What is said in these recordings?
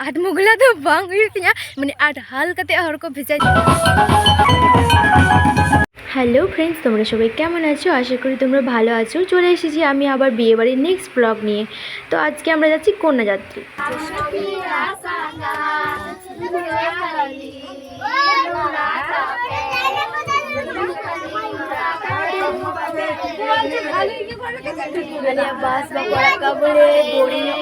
ᱟᱴ ᱢᱩᱜᱽᱞᱟ ᱫᱚ ᱵᱟᱝ ᱦᱩᱭᱩᱜ ᱛᱤᱧᱟᱹ ᱢᱟᱱᱮ ᱟᱴ হাল কাতে হর কো ভেজা হ্যালো ফ্রেন্ডস তোমরা সবাই কেমন আছো আশা করি তোমরা ভালো আছো চলে এসেছি আমি আবার বিয়েবাড়ির নেক্সট ব্লগ নিয়ে তো আজকে আমরা যাচ্ছি কন্যাযাত্রী Bas bapak ka boleh boring yung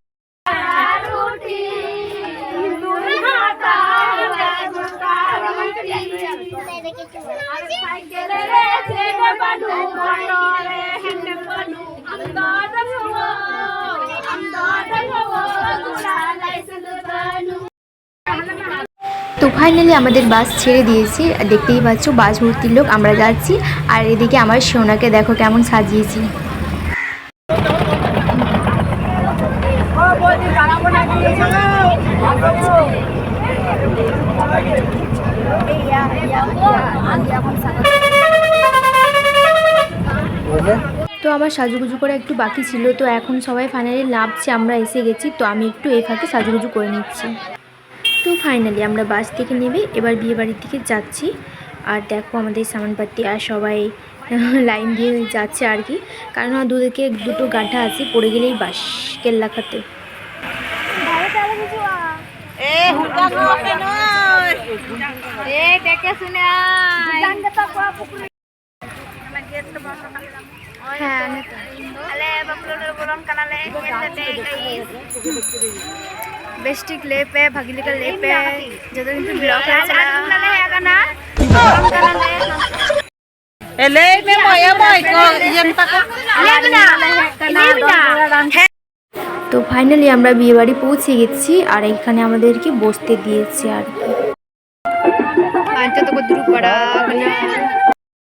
finally আমাদের বাস ছেড়ে দিয়েছি। দেখতেই পাচ্ছ বাস ভর্তির লোক, আমরা যাচ্ছি। আর এদিকে আমার সোনাকে দেখো কেমন সাজিয়েছি। তো আমার সাজুগুজু করা একটু বাকি ছিল, তো এখন সবাই ফাইনালি নামছে, আমরা এসে গেছি, তো আমি একটু এই ফাঁকে সাজুগুজু করে নিচ্ছি। তো ফাইনালি আমরা বাস থেকে নেবে এবার বিয়ে বাড়ির দিকে যাচ্ছি। আর দেখো আমাদের সামানপাতি আর সবাই লাইন দিয়ে যাচ্ছে আর কি। কারণ দুদিকে দুটো গাঠা আছে পড়ে গেলেই বাস কেল্লা খাতে। এ বেস্টিক লেপে ভাগিলিকা লেপে যত কিন্তু ব্লগ আছে কানালে হেগানা বলন কানালে এলে মে ময়া মই কো ইয়েন পাকা লেবনা লেবনা তো ফাইনালি আমরা বিয়ে বাড়ি পৌঁছে গেছি আর এখানে আমাদেরকে বসতে দিয়েছে আর কি। আচ্ছা তো দুরু পড়া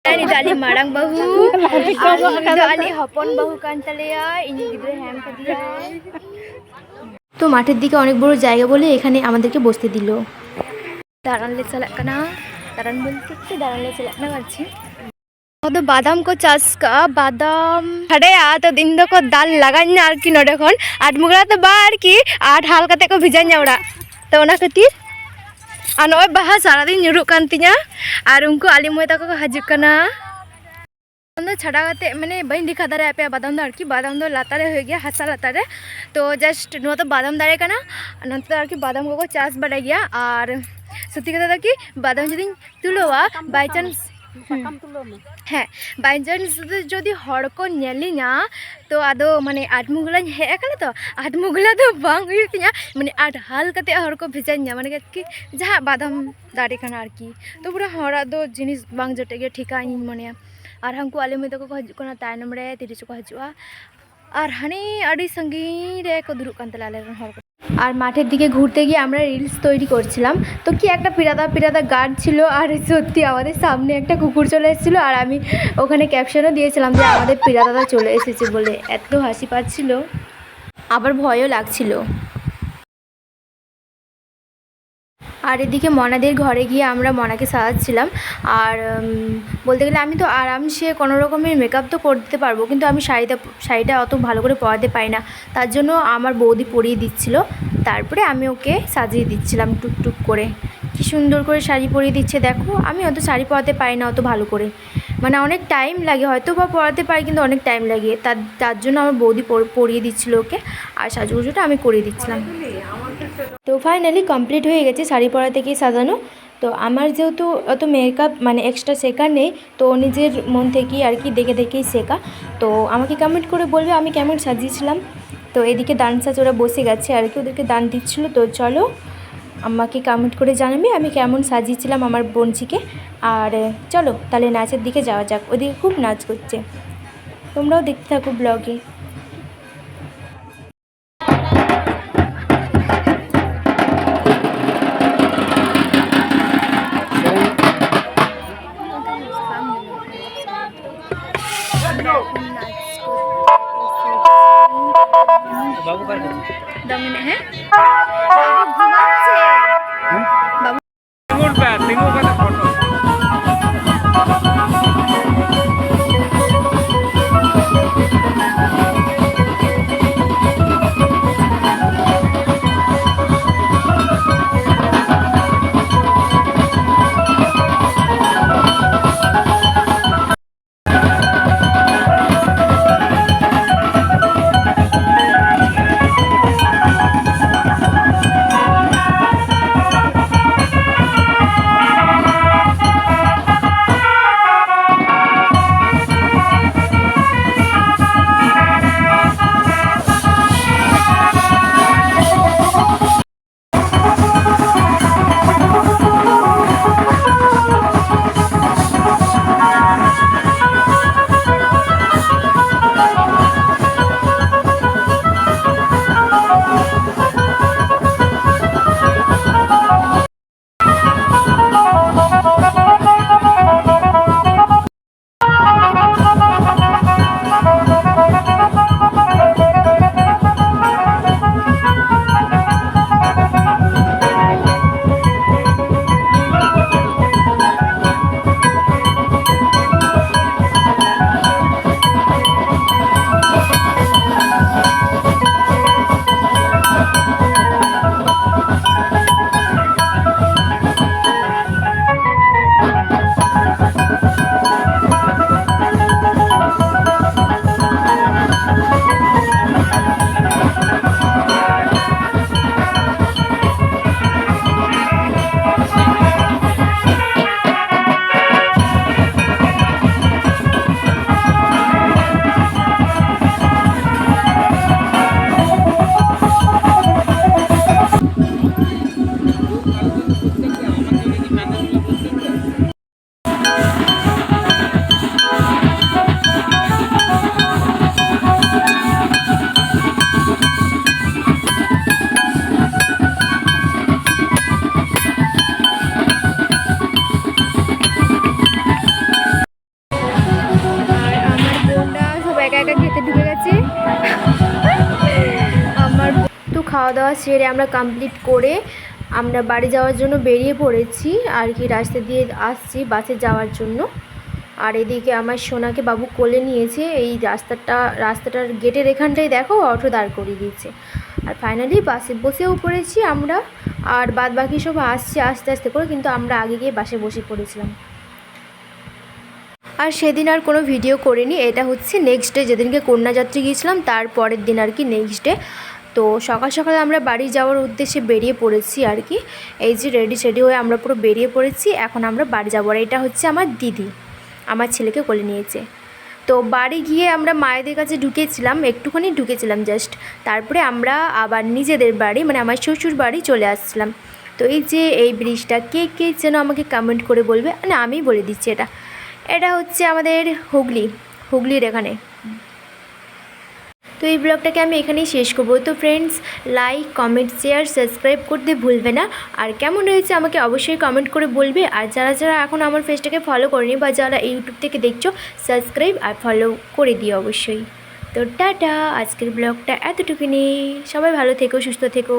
ini dali marang bahu ini dali hapon bahu kan talaya ini gidre ham kadiya তো মাঠের দিকে অনেক বড় জায়গা বলে এখানে আমাদেরকে বসতে দিল দাঁড়ানলে চালাকানা দাঁড়ান বলতে কি দাঁড়ানলে চালাকানা পারছি ᱟᱫᱚ ᱵᱟᱫᱟᱢ ᱠᱚ ᱪᱟᱥ ᱠᱟᱜᱼᱟ ᱵᱟᱫᱟᱢ ᱦᱟᱰᱮᱭᱟ ᱛᱚ ᱫᱤᱱ ᱫᱚᱠᱚ ᱫᱟᱞ ᱞᱟᱜᱟᱧ ᱟᱨᱠᱤ ᱱᱚᱰᱮ ᱠᱷᱚᱱ ᱟᱴ ᱢᱩᱜᱽᱨᱟ ᱫᱚ ᱵᱟ ᱟᱨᱠᱤ ᱟᱴ ᱦᱟᱞ ᱠᱟᱛᱮ ᱠᱚ ᱵᱷᱮᱡᱟᱧᱟ ᱚᱲᱟᱜ ᱛᱚ ᱚᱱᱟ ᱠᱷᱟᱹᱛᱤᱨ ᱟᱨ ᱱᱚᱜᱼᱚᱭ ᱵᱟᱦᱟ ᱥᱟᱨᱟᱫᱤᱱ ᱧᱩᱨᱩᱜ ᱠᱟᱱ ᱛᱤᱧᱟ ᱟᱨ ᱩᱱᱠᱩ ᱟᱞᱤᱢᱚᱭ ᱛᱟᱠᱚ ᱠᱚ ᱦᱤᱡᱩᱜ ᱠᱟᱱᱟ ᱫᱚ ᱪᱷᱟᱰᱟ ᱠᱟᱛᱮ ᱢᱟᱱᱮ ᱵᱟᱹᱧ ᱫᱮᱠᱷᱟ ᱫᱟᱲᱮ ᱟᱯᱮᱭᱟ ᱵᱟᱫᱟᱢ ᱫᱚ ᱟᱨᱠᱤ ᱵᱟᱫᱟᱢ ᱫᱚ ᱞᱟᱛᱟᱨ ᱨᱮ ᱦᱩᱭᱩᱜ ᱜᱮᱭᱟ ᱦᱟᱥᱟ ᱞᱟᱛᱟᱨ ᱨᱮ ᱛᱚ ᱡᱟᱥᱴ ᱱᱚᱣᱟ ᱫᱚ ᱵᱟᱫᱟᱢ ᱫᱟᱨᱮ ᱠᱟᱱᱟ ᱱᱚᱛᱮ ᱫᱚ ᱟᱨᱠᱤ ᱵᱟᱫᱟᱢ ᱠᱚᱠᱚ ᱪᱟᱥ ᱵᱟᱲᱟᱭ ᱜᱮᱭᱟ ᱟᱨ ᱥᱚᱛᱤ ᱠᱟᱛᱷᱟ ᱫᱚ ᱠᱤ ᱵᱟᱫᱟᱢ ᱡᱩᱫᱤᱧ ᱛᱩᱞᱟᱹᱣᱟ ᱵᱟᱭ ᱪᱟᱱᱥ হ্যাঁ বাইচান্স যদি হড় কো নেলিনা তো আদো মানে আটমুগলাኝ ᱦᱮᱡ ᱟᱠᱟᱱᱟ ᱛᱚ আটমুগলা ᱫᱚ ᱵᱟᱝ ᱦᱩᱭᱩᱜ ᱛᱤᱧᱟ ᱢᱟᱱᱮ ᱟᱴ ᱦᱟᱞ ᱠᱟᱛᱮ ᱦᱚᱲ ᱠᱚ ᱵᱷᱮᱡᱟᱧᱟ ᱢᱟᱱᱮ ᱠᱤ ᱡᱟᱦᱟᱸ ᱵᱟᱫᱟᱢ ᱫᱟᱲᱮ ᱠᱟᱱᱟ ᱟᱨᱠᱤ ᱛᱚ ᱯᱩᱨᱟᱹ ᱦᱚᱲᱟᱜ ᱫᱚ ᱡᱤᱱᱤᱥ ᱵᱟᱝ ᱡᱚᱴᱮᱜᱮ ᱴᱷᱤᱠᱟ ᱤᱧ ᱢᱚᱱᱮᱭᱟ ᱟᱨ ᱦᱟᱱᱠᱩ ᱟᱞᱮ ᱢᱟᱹᱭ ᱛᱟᱠᱚ ᱠᱚ ᱦᱤᱡᱩᱜ ᱠᱟᱱᱟ ᱛᱟᱭᱱᱚᱢ ᱨᱮ ᱛᱤᱨᱤᱥ ᱠᱚ ᱦᱤᱡᱩᱜᱼᱟ আর হানি আড়ি সঙ্গিনী রে কো দুরুক কান তালে আলের হড় আর মাঠের দিকে ঘুরতে গিয়ে আমরা রিলস তৈরি করছিলাম তো কি একটা পিরাদা পিরাদা গার্ড ছিল আর সত্যি আমাদের সামনে একটা কুকুর চলে এসেছিলো আর আমি ওখানে ক্যাপশনও দিয়েছিলাম যে আমাদের পিরাদাদা চলে এসেছে বলে এত হাসি পাচ্ছিল আবার ভয়ও লাগছিল আর এদিকে মনাদের ঘরে গিয়ে আমরা মনাকে সাজাচ্ছিলাম। আর বলতে গেলে আমি তো আরামসে কোনো রকমের মেকআপ তো করতে পারব, কিন্তু আমি শাড়িটা শাড়িটা অত ভালো করে পরাতে পারি না। তার জন্য আমার বৌদি পরিয়ে দিচ্ছিল। তারপরে আমি ওকে সাজিয়ে দিচ্ছিলাম টুকটুক করে। কি সুন্দর করে শাড়ি পরিয়ে দিচ্ছে, দেখো। আমি অত শাড়ি পরাতে পারি না অত ভালো করে। মানে অনেক টাইম লাগে হয়তো বা পরাতে পারি, কিন্তু অনেক টাইম লাগে। তার তার জন্য আমার বৌদি পরিয়ে দিচ্ছিল ওকে। আর সাজুগুজুটা আমি করিয়ে দিচ্ছিলাম। তো ফাইনালি কমপ্লিট হয়ে গেছে শাড়ি পরা থেকে সাজানো। তো আমার যেহেতু অত মেকআপ মানে এক্সট্রা শেখার নেই, তো নিজের মন থেকেই আর কি দেখে দেখেই শেখা। তো আমাকে কমেন্ট করে বলবে আমি কেমন সাজিয়েছিলাম। তো এদিকে ডান্সার ওরা বসে গেছে আর কি, ওদেরকে দান দিচ্ছিল। তো চলো আমাকে কমেন্ট করে জানাবে আমি কেমন সাজিয়েছিলাম আমার বোনজিকে। আর চলো তাহলে নাচের দিকে যাওয়া যাক, ওদিকে খুব নাচ করছে তোমরাও দেখতে থাকো ব্লগে বাবু ঘুমাচ্ছে খাওয়া দাওয়া সেরে আমরা কমপ্লিট করে আমরা বাড়ি যাওয়ার জন্য বেরিয়ে পড়েছি আর কি রাস্তা দিয়ে আসছি বাসে যাওয়ার জন্য। আর এদিকে আমার সোনাকে বাবু কোলে নিয়েছে, এই রাস্তাটা, রাস্তাটার গেটের এখানটাই দেখো অটো দাঁড় করিয়ে দিয়েছে। আর ফাইনালি বাসে বসেও পড়েছি আমরা, আর বাদ বাকি সব আসছি আস্তে আস্তে করে, কিন্তু আমরা আগে গিয়ে বাসে বসে পড়েছিলাম। আর সেদিন আর কোনো ভিডিও করিনি, এটা হচ্ছে নেক্সট ডে যেদিনকে কন্যাযাত্রী গিয়েছিলাম, তার পরের দিন আর কি নেক্সট ডে তো সকাল সকাল আমরা বাড়ি যাওয়ার উদ্দেশ্যে বেরিয়ে পড়েছি আর কি। এই যে রেডি সেডি হয়ে আমরা পুরো বেরিয়ে পড়েছি, এখন আমরা বাড়ি যাব আর এটা হচ্ছে আমার দিদি, আমার ছেলেকে কোলে নিয়েছে। তো বাড়ি গিয়ে আমরা মায়েদের কাছে ঢুকেছিলাম, একটুখানি ঢুকেছিলাম জাস্ট তারপরে আমরা আবার নিজেদের বাড়ি মানে আমার শ্বশুর বাড়ি চলে আসছিলাম। তো এই যে এই ব্রিজটা, কে কে যেন আমাকে কমেন্ট করে বলবে মানে আমি বলে দিচ্ছি এটা। এটা হচ্ছে আমাদের হুগলি, হুগলির এখানে। তো এই ব্লগটাকে আমি এখানেই শেষ করব। তো friends like comment share subscribe করতে ভুলবে না। আর কেমন হয়েছে আমাকে অবশ্যই কমেন্ট করে বলবে। আর যারা যারা এখন আমার ফেসটাকে ফলো করেনি বা যারা ইউটিউব থেকে দেখছ সাবস্ক্রাইব আর ফলো করে দিও অবশ্যই। তো টাটা, আজকের ব্লগটা এতটুকু এতটুকুনি। সবাই ভালো থেকো, সুস্থ থেকো।